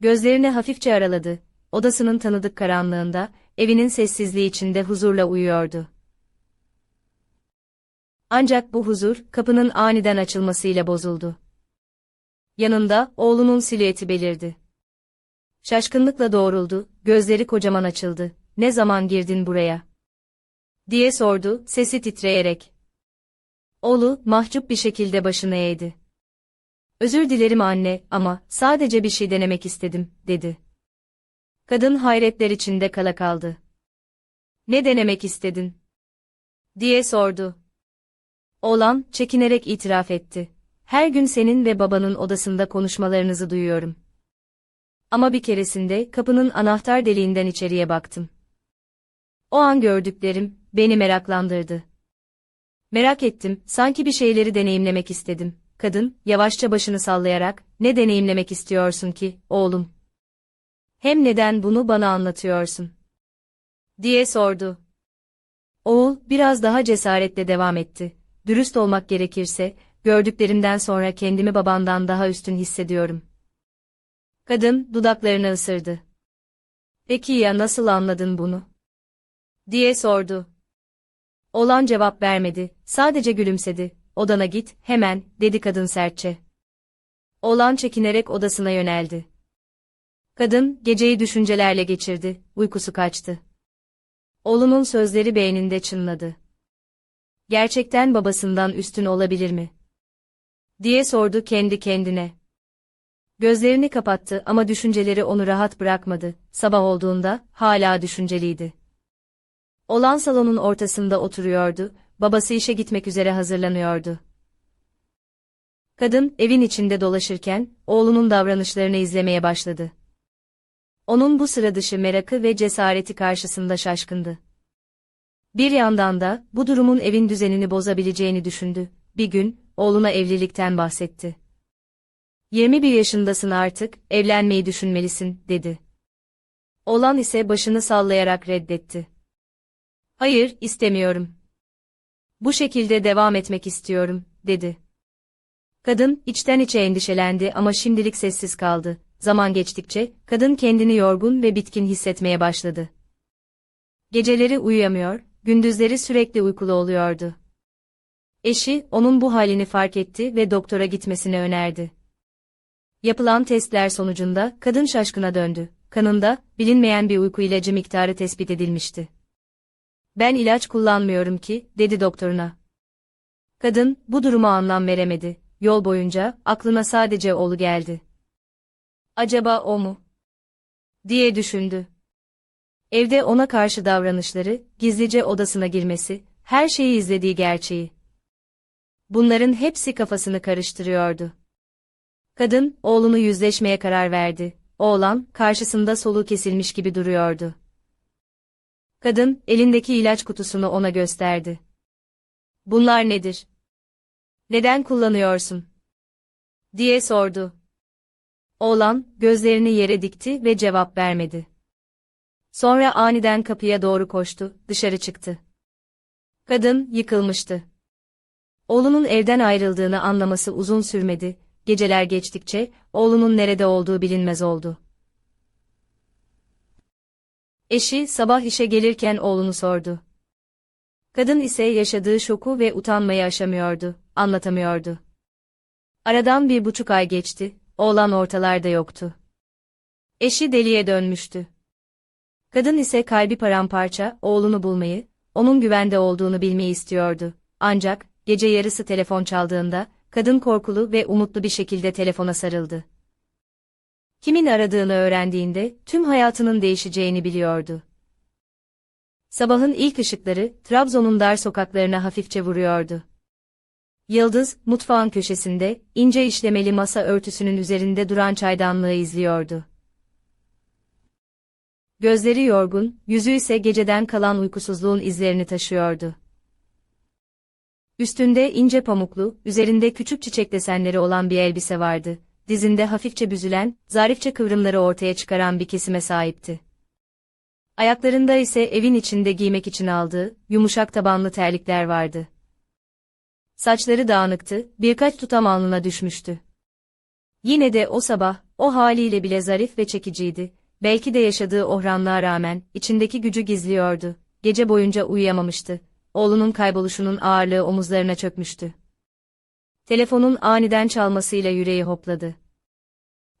Gözlerini hafifçe araladı. Odasının tanıdık karanlığında, evinin sessizliği içinde huzurla uyuyordu. Ancak bu huzur, kapının aniden açılmasıyla bozuldu. Yanında, oğlunun silüeti belirdi. Şaşkınlıkla doğruldu, gözleri kocaman açıldı. Ne zaman girdin buraya? diye sordu, sesi titreyerek. Oğlu, mahcup bir şekilde başını eğdi. Özür dilerim anne, ama sadece bir şey denemek istedim, dedi. Kadın hayretler içinde kala kaldı. Ne denemek istedin? diye sordu. Oğlan, çekinerek itiraf etti. Her gün senin ve babanın odasında konuşmalarınızı duyuyorum. Ama bir keresinde kapının anahtar deliğinden içeriye baktım. O an gördüklerim, beni meraklandırdı. Merak ettim, sanki bir şeyleri deneyimlemek istedim. Kadın, yavaşça başını sallayarak, ne deneyimlemek istiyorsun ki, oğlum? Hem neden bunu bana anlatıyorsun? diye sordu. Oğul, biraz daha cesaretle devam etti. Dürüst olmak gerekirse, gördüklerimden sonra kendimi babandan daha üstün hissediyorum. Kadın, dudaklarını ısırdı. Peki ya nasıl anladın bunu? diye sordu. Olan cevap vermedi, sadece gülümsedi. Odana git, hemen, dedi kadın sertçe. Oğlan çekinerek odasına yöneldi. Kadın, geceyi düşüncelerle geçirdi, uykusu kaçtı. Oğlunun sözleri beyninde çınladı. Gerçekten babasından üstün olabilir mi? diye sordu kendi kendine. Gözlerini kapattı ama düşünceleri onu rahat bırakmadı. Sabah olduğunda hala düşünceliydi. Olan salonun ortasında oturuyordu, babası işe gitmek üzere hazırlanıyordu. Kadın evin içinde dolaşırken oğlunun davranışlarını izlemeye başladı. Onun bu sıra dışı merakı ve cesareti karşısında şaşkındı. Bir yandan da bu durumun evin düzenini bozabileceğini düşündü. Bir gün oğluna evlilikten bahsetti. 21 yaşındasın artık, evlenmeyi düşünmelisin, dedi. Oğlan ise başını sallayarak reddetti. Hayır, istemiyorum. Bu şekilde devam etmek istiyorum, dedi. Kadın, içten içe endişelendi ama şimdilik sessiz kaldı. Zaman geçtikçe, kadın kendini yorgun ve bitkin hissetmeye başladı. Geceleri uyuyamıyor, gündüzleri sürekli uykulu oluyordu. Eşi, onun bu halini fark etti ve doktora gitmesini önerdi. Yapılan testler sonucunda, kadın şaşkına döndü. Kanında, bilinmeyen bir uyku ilacı miktarı tespit edilmişti. Ben ilaç kullanmıyorum ki, dedi doktoruna. Kadın, bu duruma anlam veremedi. Yol boyunca, aklına sadece oğlu geldi. Acaba o mu? diye düşündü. Evde ona karşı davranışları, gizlice odasına girmesi, her şeyi izlediği gerçeği. Bunların hepsi kafasını karıştırıyordu. Kadın, oğlunu yüzleşmeye karar verdi. Oğlan, karşısında soluğu kesilmiş gibi duruyordu. Kadın, elindeki ilaç kutusunu ona gösterdi. Bunlar nedir? Neden kullanıyorsun? diye sordu. Oğlan, gözlerini yere dikti ve cevap vermedi. Sonra aniden kapıya doğru koştu, dışarı çıktı. Kadın, yıkılmıştı. Oğlunun evden ayrıldığını anlaması uzun sürmedi, geceler geçtikçe, oğlunun nerede olduğu bilinmez oldu. Eşi, sabah işe gelirken oğlunu sordu. Kadın ise yaşadığı şoku ve utanmayı aşamıyordu, anlatamıyordu. Aradan bir buçuk ay geçti, oğlan ortalarda yoktu. Eşi deliye dönmüştü. Kadın ise kalbi paramparça, oğlunu bulmayı, onun güvende olduğunu bilmeyi istiyordu. Ancak, gece yarısı telefon çaldığında, kadın korkulu ve umutlu bir şekilde telefona sarıldı. Kimin aradığını öğrendiğinde, tüm hayatının değişeceğini biliyordu. Sabahın ilk ışıkları, Trabzon'un dar sokaklarına hafifçe vuruyordu. Yıldız, mutfağın köşesinde, ince işlemeli masa örtüsünün üzerinde duran çaydanlığı izliyordu. Gözleri yorgun, yüzü ise geceden kalan uykusuzluğun izlerini taşıyordu. Üstünde ince pamuklu, üzerinde küçük çiçek desenleri olan bir elbise vardı. Dizinde hafifçe büzülen, zarifçe kıvrımları ortaya çıkaran bir kesime sahipti. Ayaklarında ise evin içinde giymek için aldığı, yumuşak tabanlı terlikler vardı. Saçları dağınıktı, birkaç tutam alnına düşmüştü. Yine de o sabah, O haliyle bile zarif ve çekiciydi. Belki de yaşadığı ohranlığa rağmen içindeki gücü gizliyordu. Gece boyunca uyuyamamıştı. Oğlunun kayboluşunun ağırlığı omuzlarına çökmüştü. Telefonun aniden çalmasıyla yüreği hopladı.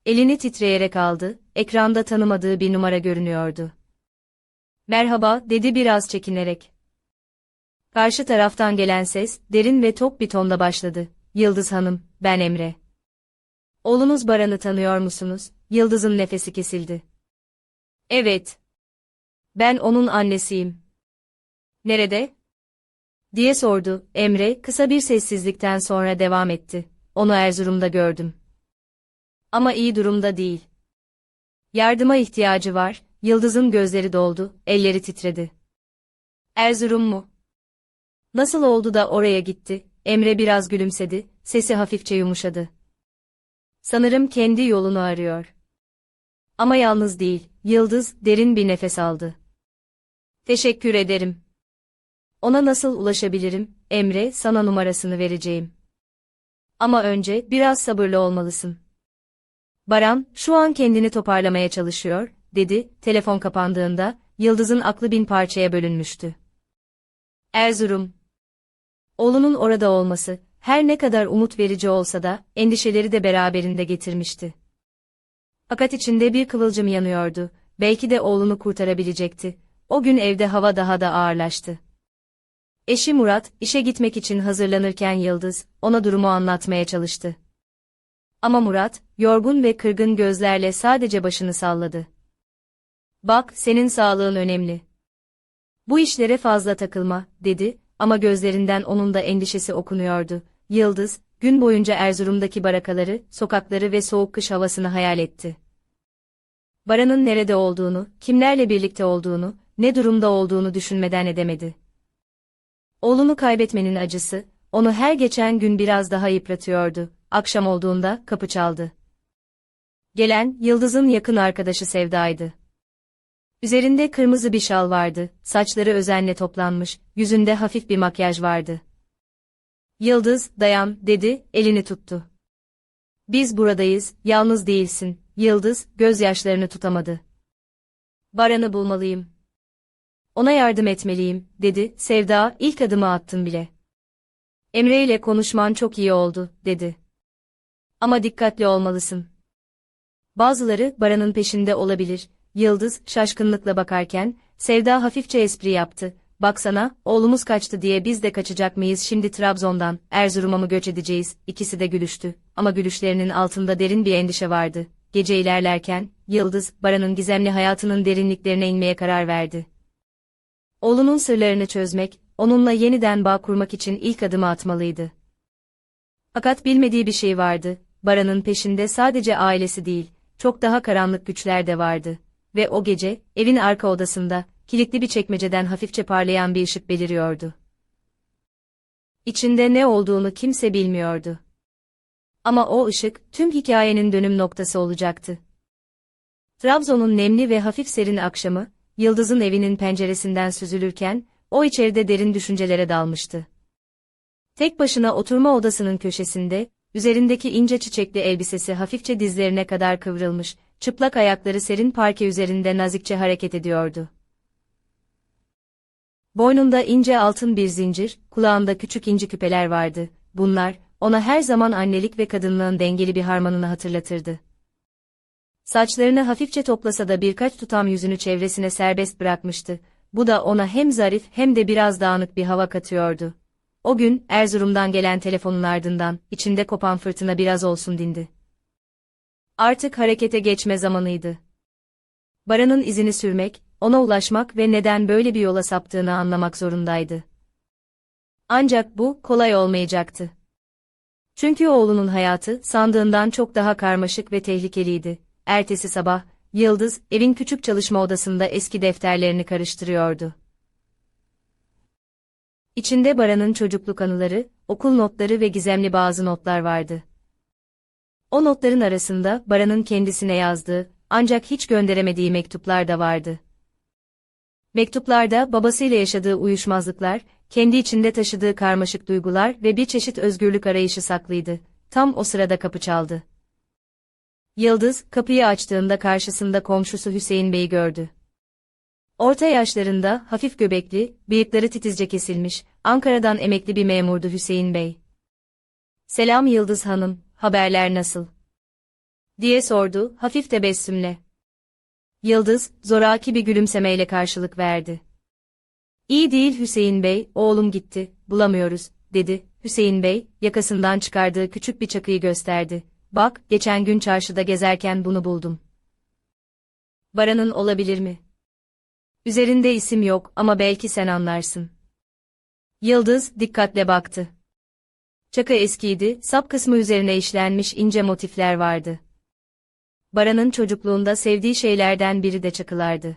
Elini titreyerek aldı, ekranda tanımadığı bir numara görünüyordu. Merhaba, dedi biraz çekinerek. Karşı taraftan gelen ses, derin ve tok bir tonda başladı. Yıldız Hanım, ben Emre. Oğlunuz Baran'ı tanıyor musunuz? Yıldız'ın nefesi kesildi. Evet. Ben onun annesiyim. Nerede? Diye sordu. Emre, kısa bir sessizlikten sonra devam etti. Onu Erzurum'da gördüm. Ama iyi durumda değil. Yardıma ihtiyacı var, Yıldız'ın gözleri doldu, elleri titredi. Erzurum mu? Nasıl oldu da oraya gitti? Emre biraz gülümsedi, sesi hafifçe yumuşadı. Sanırım kendi yolunu arıyor. Ama yalnız değil, Yıldız derin bir nefes aldı. Teşekkür ederim. Ona nasıl ulaşabilirim? Emre, sana numarasını vereceğim. Ama önce biraz sabırlı olmalısın. Baran, şu an kendini toparlamaya çalışıyor, dedi, telefon kapandığında, Yıldız'ın aklı bin parçaya bölünmüştü. Erzurum. Oğlunun orada olması, her ne kadar umut verici olsa da, endişeleri de beraberinde getirmişti. Fakat içinde bir kıvılcım yanıyordu, belki de oğlunu kurtarabilecekti. O gün evde hava daha da ağırlaştı. Eşi Murat, işe gitmek için hazırlanırken Yıldız, ona durumu anlatmaya çalıştı. Ama Murat, yorgun ve kırgın gözlerle sadece başını salladı. Bak, senin sağlığın önemli. Bu işlere fazla takılma, dedi, ama gözlerinden onun da endişesi okunuyordu. Yıldız, gün boyunca Erzurum'daki barakaları, sokakları ve soğuk kış havasını hayal etti. Baran'ın nerede olduğunu, kimlerle birlikte olduğunu, ne durumda olduğunu düşünmeden edemedi. Oğlunu kaybetmenin acısı, onu her geçen gün biraz daha yıpratıyordu. Akşam olduğunda kapı çaldı. Gelen, Yıldız'ın yakın arkadaşı Sevda'ydı. Üzerinde kırmızı bir şal vardı, saçları özenle toplanmış, yüzünde hafif bir makyaj vardı. Yıldız, dayan, dedi, elini tuttu. Biz buradayız, yalnız değilsin. Yıldız, gözyaşlarını tutamadı. Baran'ı bulmalıyım. Ona yardım etmeliyim, dedi, Sevda, ilk adımı attın bile. Emre ile konuşman çok iyi oldu, dedi. Ama dikkatli olmalısın. Bazıları, Baran'ın peşinde olabilir, Yıldız, şaşkınlıkla bakarken, Sevda hafifçe espri yaptı. Baksana, oğlumuz kaçtı diye biz de kaçacak mıyız şimdi Trabzon'dan, Erzurum'a mı göç edeceğiz? İkisi de gülüştü. Ama gülüşlerinin altında derin bir endişe vardı. Gece ilerlerken, Yıldız, Baran'ın gizemli hayatının derinliklerine inmeye karar verdi. Oğlunun sırlarını çözmek, onunla yeniden bağ kurmak için ilk adımı atmalıydı. Fakat bilmediği bir şey vardı. Baran'ın peşinde sadece ailesi değil, çok daha karanlık güçler de vardı ve o gece, evin arka odasında, kilitli bir çekmeceden hafifçe parlayan bir ışık beliriyordu. İçinde ne olduğunu kimse bilmiyordu. Ama o ışık, tüm hikayenin dönüm noktası olacaktı. Trabzon'un nemli ve hafif serin akşamı, Yıldız'ın evinin penceresinden süzülürken, o içeride derin düşüncelere dalmıştı. Tek başına oturma odasının köşesinde, üzerindeki ince çiçekli elbisesi hafifçe dizlerine kadar kıvrılmış, çıplak ayakları serin parke üzerinde nazikçe hareket ediyordu. Boynunda ince altın bir zincir, kulağında küçük inci küpeler vardı. Bunlar, ona her zaman annelik ve kadınlığın dengeli bir harmanını hatırlatırdı. Saçlarını hafifçe toplasa da birkaç tutam yüzünü çevresine serbest bırakmıştı. Bu da ona hem zarif hem de biraz dağınık bir hava katıyordu. O gün, Erzurum'dan gelen telefonun ardından, içinde kopan fırtına biraz olsun dindi. Artık harekete geçme zamanıydı. Baran'ın izini sürmek, ona ulaşmak ve neden böyle bir yola saptığını anlamak zorundaydı. Ancak bu, kolay olmayacaktı. Çünkü oğlunun hayatı, sandığından çok daha karmaşık ve tehlikeliydi. Ertesi sabah, Yıldız, evin küçük çalışma odasında eski defterlerini karıştırıyordu. İçinde Baran'ın çocukluk anıları, okul notları ve gizemli bazı notlar vardı. O notların arasında Baran'ın kendisine yazdığı, ancak hiç gönderemediği mektuplar da vardı. Mektuplarda babasıyla yaşadığı uyuşmazlıklar, kendi içinde taşıdığı karmaşık duygular ve bir çeşit özgürlük arayışı saklıydı. Tam o sırada kapı çaldı. Yıldız, kapıyı açtığında karşısında komşusu Hüseyin Bey'i gördü. Orta yaşlarında, hafif göbekli, bıyıkları titizce kesilmiş, Ankara'dan emekli bir memurdu Hüseyin Bey. Selam Yıldız Hanım, haberler nasıl? diye sordu, hafif tebessümle. Yıldız, zoraki bir gülümsemeyle karşılık verdi. İyi değil Hüseyin Bey, oğlum gitti, bulamıyoruz, dedi. Hüseyin Bey, yakasından çıkardığı küçük bir çakıyı gösterdi. Bak, geçen gün çarşıda gezerken bunu buldum. Baran'ın olabilir mi? Üzerinde isim yok ama belki sen anlarsın. Yıldız, dikkatle baktı. Çaka eskiydi, sap kısmı üzerine işlenmiş ince motifler vardı. Baran'ın çocukluğunda sevdiği şeylerden biri de çakılardı.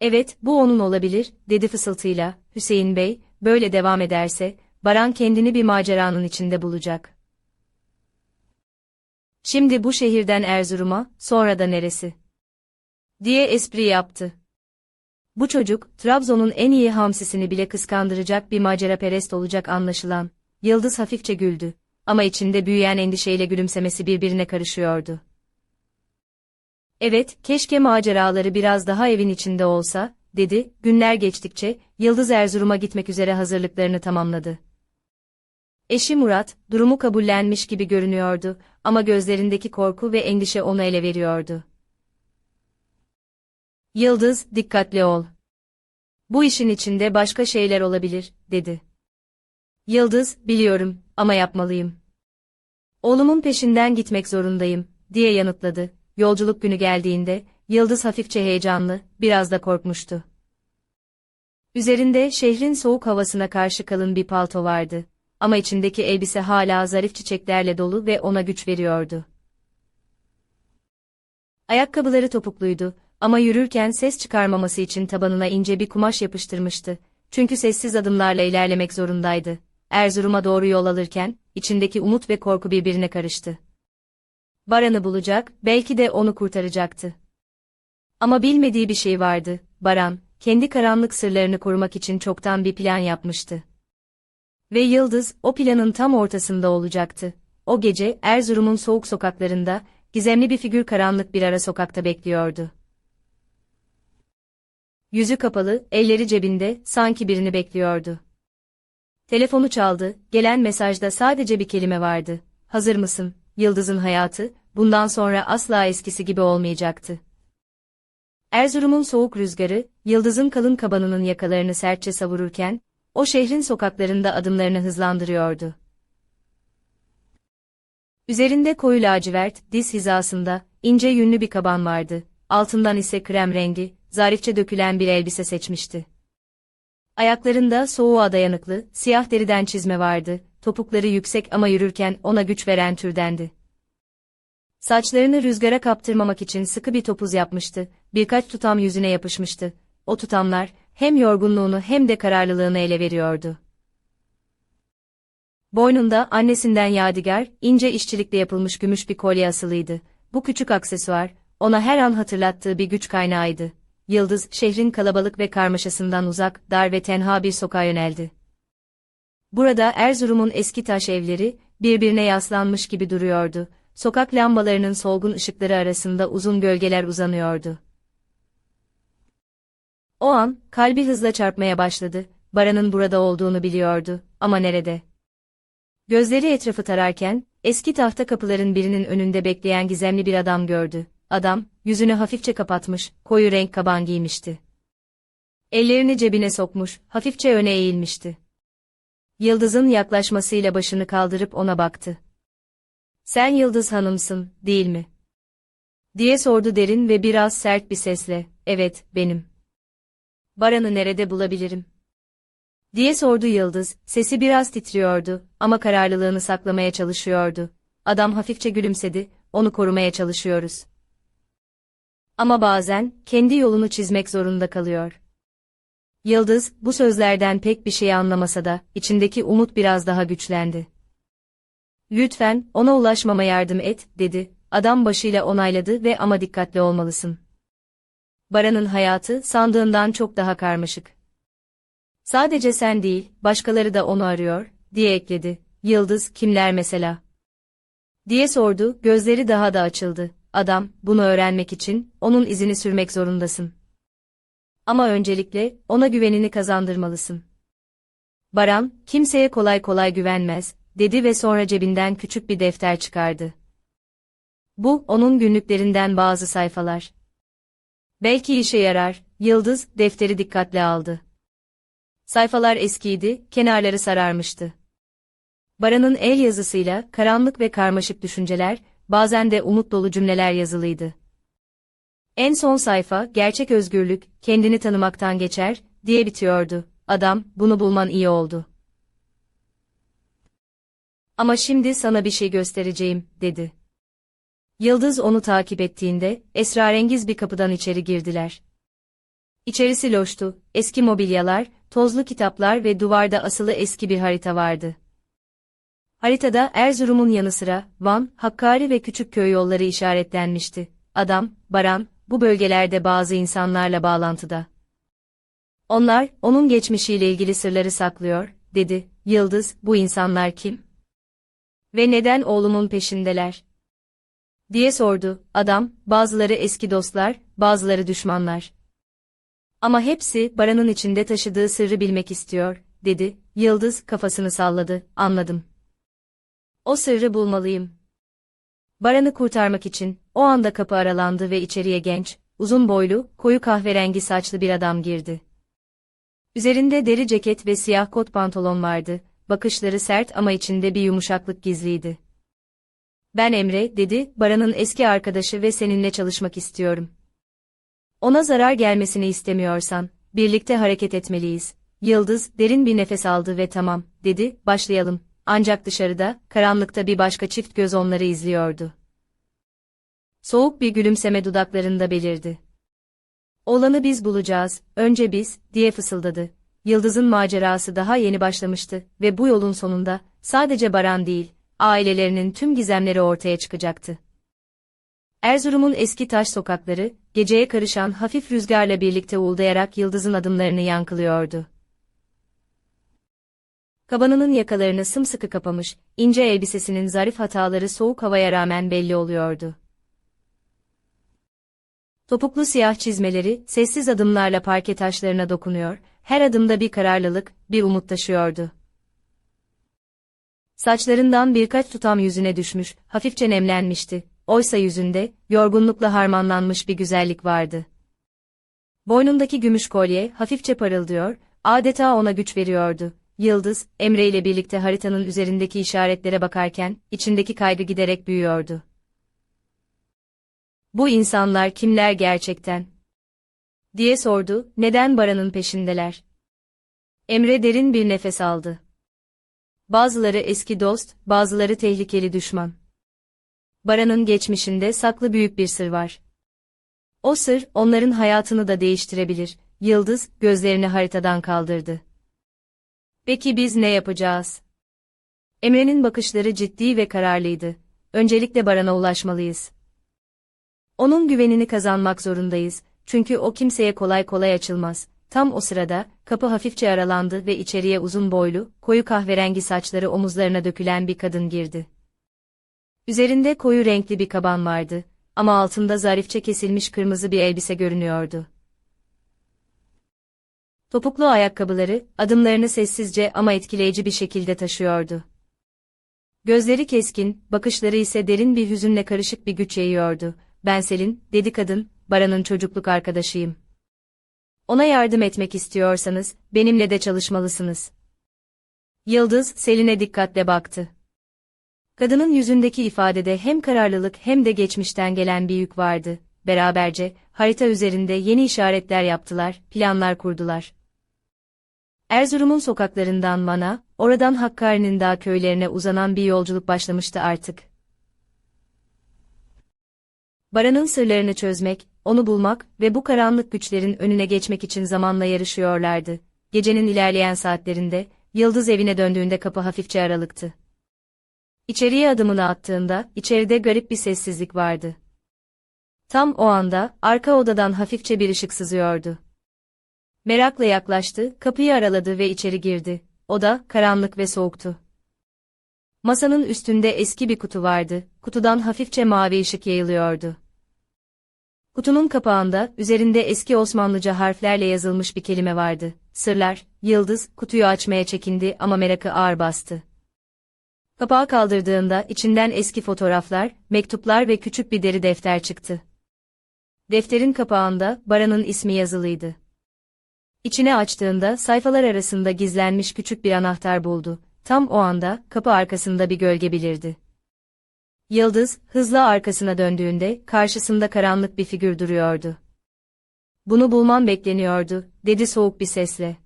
Evet, bu onun olabilir, dedi fısıltıyla. Hüseyin Bey, böyle devam ederse, Baran kendini bir maceranın içinde bulacak. Şimdi bu şehirden Erzurum'a, sonra da neresi? diye espri yaptı. Bu çocuk, Trabzon'un en iyi hamsisini bile kıskandıracak bir maceraperest olacak anlaşılan. Yıldız hafifçe güldü. Ama içinde büyüyen endişeyle gülümsemesi birbirine karışıyordu. Evet, keşke maceraları biraz daha evin içinde olsa, dedi, günler geçtikçe, Yıldız Erzurum'a gitmek üzere hazırlıklarını tamamladı. Eşi Murat, durumu kabullenmiş gibi görünüyordu ama gözlerindeki korku ve endişe onu ele veriyordu. Yıldız, dikkatli ol. Bu işin içinde başka şeyler olabilir, dedi. Yıldız, biliyorum ama yapmalıyım. Oğlumun peşinden gitmek zorundayım, diye yanıtladı. Yolculuk günü geldiğinde, Yıldız hafifçe heyecanlı, biraz da korkmuştu. Üzerinde şehrin soğuk havasına karşı kalın bir palto vardı. Ama içindeki elbise hala zarif çiçeklerle dolu ve ona güç veriyordu. Ayakkabıları topukluydu ama yürürken ses çıkarmaması için tabanına ince bir kumaş yapıştırmıştı. Çünkü sessiz adımlarla ilerlemek zorundaydı. Erzurum'a doğru yol alırken, içindeki umut ve korku birbirine karıştı. Baran'ı bulacak, belki de onu kurtaracaktı. Ama bilmediği bir şey vardı, Baran, kendi karanlık sırlarını korumak için çoktan bir plan yapmıştı. Ve Yıldız, o planın tam ortasında olacaktı. O gece, Erzurum'un soğuk sokaklarında, gizemli bir figür karanlık bir ara sokakta bekliyordu. Yüzü kapalı, elleri cebinde, sanki birini bekliyordu. Telefonu çaldı, gelen mesajda sadece bir kelime vardı. Hazır mısın? Yıldız'ın hayatı, bundan sonra asla eskisi gibi olmayacaktı. Erzurum'un soğuk rüzgarı, Yıldız'ın kalın kabanının yakalarını sertçe savururken, o şehrin sokaklarında adımlarını hızlandırıyordu. Üzerinde koyu lacivert, diz hizasında, ince yünlü bir kaban vardı, altından ise krem rengi, zarifçe dökülen bir elbise seçmişti. Ayaklarında soğuğa dayanıklı, siyah deriden çizme vardı, topukları yüksek ama yürürken ona güç veren türdendi. Saçlarını rüzgara kaptırmamak için sıkı bir topuz yapmıştı, birkaç tutam yüzüne yapışmıştı. O tutamlar, hem yorgunluğunu hem de kararlılığını ele veriyordu. Boynunda annesinden yadigar, ince işçilikle yapılmış gümüş bir kolye asılıydı. Bu küçük aksesuar, ona her an hatırlattığı bir güç kaynağıydı. Yıldız, şehrin kalabalık ve karmaşasından uzak, dar ve tenha bir sokağa yöneldi. Burada Erzurum'un eski taş evleri, birbirine yaslanmış gibi duruyordu. Sokak lambalarının solgun ışıkları arasında uzun gölgeler uzanıyordu. O an, kalbi hızla çarpmaya başladı, Baran'ın burada olduğunu biliyordu, ama nerede? Gözleri etrafı tararken, eski tahta kapıların birinin önünde bekleyen gizemli bir adam gördü. Adam, yüzünü hafifçe kapatmış, koyu renk kaban giymişti. Ellerini cebine sokmuş, hafifçe öne eğilmişti. Yıldız'ın yaklaşmasıyla başını kaldırıp ona baktı. Sen Yıldız Hanım'sın, değil mi? diye sordu derin ve biraz sert bir sesle. Evet, benim. Baran'ı nerede bulabilirim? diye sordu Yıldız, sesi biraz titriyordu ama kararlılığını saklamaya çalışıyordu. Adam hafifçe gülümsedi, onu korumaya çalışıyoruz. Ama bazen, kendi yolunu çizmek zorunda kalıyor. Yıldız, bu sözlerden pek bir şey anlamasa da, içindeki umut biraz daha güçlendi. Lütfen, ona ulaşmama yardım et, dedi. Adam başıyla onayladı ve ama dikkatli olmalısın. Baran'ın hayatı, sandığından çok daha karmaşık. Sadece sen değil, başkaları da onu arıyor, diye ekledi. Yıldız, kimler mesela? Diye sordu, gözleri daha da açıldı. Adam, bunu öğrenmek için, onun izini sürmek zorundasın. Ama öncelikle, ona güvenini kazandırmalısın. Baran, kimseye kolay kolay güvenmez, dedi ve sonra cebinden küçük bir defter çıkardı. Bu, onun günlüklerinden bazı sayfalar. Belki işe yarar, Yıldız, defteri dikkatle aldı. Sayfalar eskiydi, kenarları sararmıştı. Baran'ın el yazısıyla, karanlık ve karmaşık düşünceler, bazen de umut dolu cümleler yazılıydı. En son sayfa, gerçek özgürlük, kendini tanımaktan geçer, diye bitiyordu. Adam, bunu bulman iyi oldu. Ama şimdi sana bir şey göstereceğim, dedi. Yıldız onu takip ettiğinde, esrarengiz bir kapıdan içeri girdiler. İçerisi loştu, eski mobilyalar, tozlu kitaplar ve duvarda asılı eski bir harita vardı. Haritada Erzurum'un yanı sıra, Van, Hakkari ve küçük köy yolları işaretlenmişti. Adam, Baran, bu bölgelerde bazı insanlarla bağlantıda. Onlar, onun geçmişiyle ilgili sırları saklıyor, dedi. Yıldız, bu insanlar kim? Ve neden oğlumun peşindeler? Diye sordu. Adam, bazıları eski dostlar, bazıları düşmanlar. Ama hepsi Baran'ın içinde taşıdığı sırrı bilmek istiyor, dedi. Yıldız kafasını salladı, anladım. O sırrı bulmalıyım. Baran'ı kurtarmak için, o anda kapı aralandı ve içeriye genç, uzun boylu, koyu kahverengi saçlı bir adam girdi. Üzerinde deri ceket ve siyah kot pantolon vardı, bakışları sert ama içinde bir yumuşaklık gizliydi. Ben Emre, dedi, Baran'ın eski arkadaşı ve seninle çalışmak istiyorum. Ona zarar gelmesini istemiyorsan, birlikte hareket etmeliyiz. Yıldız, derin bir nefes aldı ve tamam, dedi, başlayalım. Ancak dışarıda, karanlıkta bir başka çift göz onları izliyordu. Soğuk bir gülümseme dudaklarında belirdi. Olanı biz bulacağız, önce biz, diye fısıldadı. Yıldız'ın macerası daha yeni başlamıştı ve bu yolun sonunda, sadece Baran değil, ailelerinin tüm gizemleri ortaya çıkacaktı. Erzurum'un eski taş sokakları, geceye karışan hafif rüzgarla birlikte uğuldayarak Yıldız'ın adımlarını yankılıyordu. Kabanının yakalarını sımsıkı kapamış, ince elbisesinin zarif hataları soğuk havaya rağmen belli oluyordu. Topuklu siyah çizmeleri, sessiz adımlarla parke taşlarına dokunuyor, her adımda bir kararlılık, bir umut taşıyordu. Saçlarından birkaç tutam yüzüne düşmüş, hafifçe nemlenmişti. Oysa yüzünde, yorgunlukla harmanlanmış bir güzellik vardı. Boynundaki gümüş kolye, hafifçe parıldıyor, adeta ona güç veriyordu. Yıldız, Emre ile birlikte haritanın üzerindeki işaretlere bakarken, içindeki kaygı giderek büyüyordu. Bu insanlar kimler gerçekten? diye sordu, neden Baran'ın peşindeler? Emre derin bir nefes aldı. Bazıları eski dost, bazıları tehlikeli düşman. Baran'ın geçmişinde saklı büyük bir sır var. O sır, onların hayatını da değiştirebilir. Yıldız, gözlerini haritadan kaldırdı. Peki biz ne yapacağız? Emre'nin bakışları ciddi ve kararlıydı. Öncelikle Baran'a ulaşmalıyız. Onun güvenini kazanmak zorundayız, çünkü o kimseye kolay kolay açılmaz. Tam o sırada, kapı hafifçe aralandı ve içeriye uzun boylu, koyu kahverengi saçları omuzlarına dökülen bir kadın girdi. Üzerinde koyu renkli bir kaban vardı ama altında zarifçe kesilmiş kırmızı bir elbise görünüyordu. Topuklu ayakkabıları, adımlarını sessizce ama etkileyici bir şekilde taşıyordu. Gözleri keskin, bakışları ise derin bir hüzünle karışık bir güç yayıyordu. Ben Selin, dedi kadın, Baran'ın çocukluk arkadaşıyım. Ona yardım etmek istiyorsanız, benimle de çalışmalısınız. Yıldız, Selin'e dikkatle baktı. Kadının yüzündeki ifadede hem kararlılık hem de geçmişten gelen bir yük vardı. Beraberce, harita üzerinde yeni işaretler yaptılar, planlar kurdular. Erzurum'un sokaklarından Man'a, oradan Hakkari'nin dağ köylerine uzanan bir yolculuk başlamıştı artık. Baran'ın sırlarını çözmek, onu bulmak ve bu karanlık güçlerin önüne geçmek için zamanla yarışıyorlardı. Gecenin ilerleyen saatlerinde, Yıldız evine döndüğünde kapı hafifçe aralıktı. İçeriye adımını attığında, içeride garip bir sessizlik vardı. Tam o anda, arka odadan hafifçe bir ışık sızıyordu. Merakla yaklaştı, kapıyı araladı ve içeri girdi. Oda, karanlık ve soğuktu. Masanın üstünde eski bir kutu vardı, kutudan hafifçe mavi ışık yayılıyordu. Kutunun kapağında, üzerinde eski Osmanlıca harflerle yazılmış bir kelime vardı. Sırlar, Yıldız, kutuyu açmaya çekindi ama merakı ağır bastı. Kapağı kaldırdığında içinden eski fotoğraflar, mektuplar ve küçük bir deri defter çıktı. Defterin kapağında Baran'ın ismi yazılıydı. İçine açtığında sayfalar arasında gizlenmiş küçük bir anahtar buldu. Tam o anda kapı arkasında bir gölge belirdi. Yıldız, hızla arkasına döndüğünde karşısında karanlık bir figür duruyordu. Bunu bulman bekleniyordu, dedi soğuk bir sesle.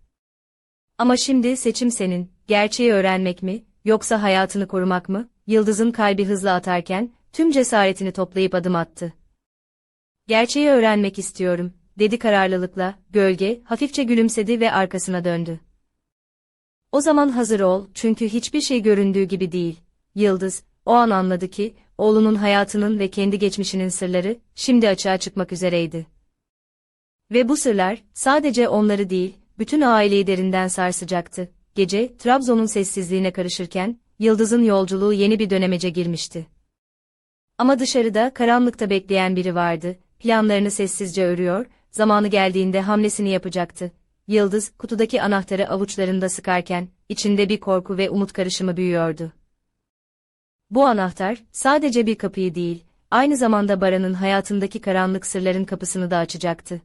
Ama şimdi seçim senin, gerçeği öğrenmek mi, yoksa hayatını korumak mı? Yıldız'ın kalbi hızla atarken, tüm cesaretini toplayıp adım attı. Gerçeği öğrenmek istiyorum, dedi kararlılıkla, gölge, hafifçe gülümsedi ve arkasına döndü. O zaman hazır ol, çünkü hiçbir şey göründüğü gibi değil. Yıldız, o an anladı ki, oğlunun hayatının ve kendi geçmişinin sırları, şimdi açığa çıkmak üzereydi. Ve bu sırlar, sadece onları değil, bütün aileyi derinden sarsacaktı. Gece, Trabzon'un sessizliğine karışırken, Yıldız'ın yolculuğu yeni bir dönemece girmişti. Ama dışarıda, karanlıkta bekleyen biri vardı, planlarını sessizce örüyor, zamanı geldiğinde hamlesini yapacaktı. Yıldız, kutudaki anahtarı avuçlarında sıkarken, içinde bir korku ve umut karışımı büyüyordu. Bu anahtar, sadece bir kapıyı değil, aynı zamanda Baran'ın hayatındaki karanlık sırların kapısını da açacaktı.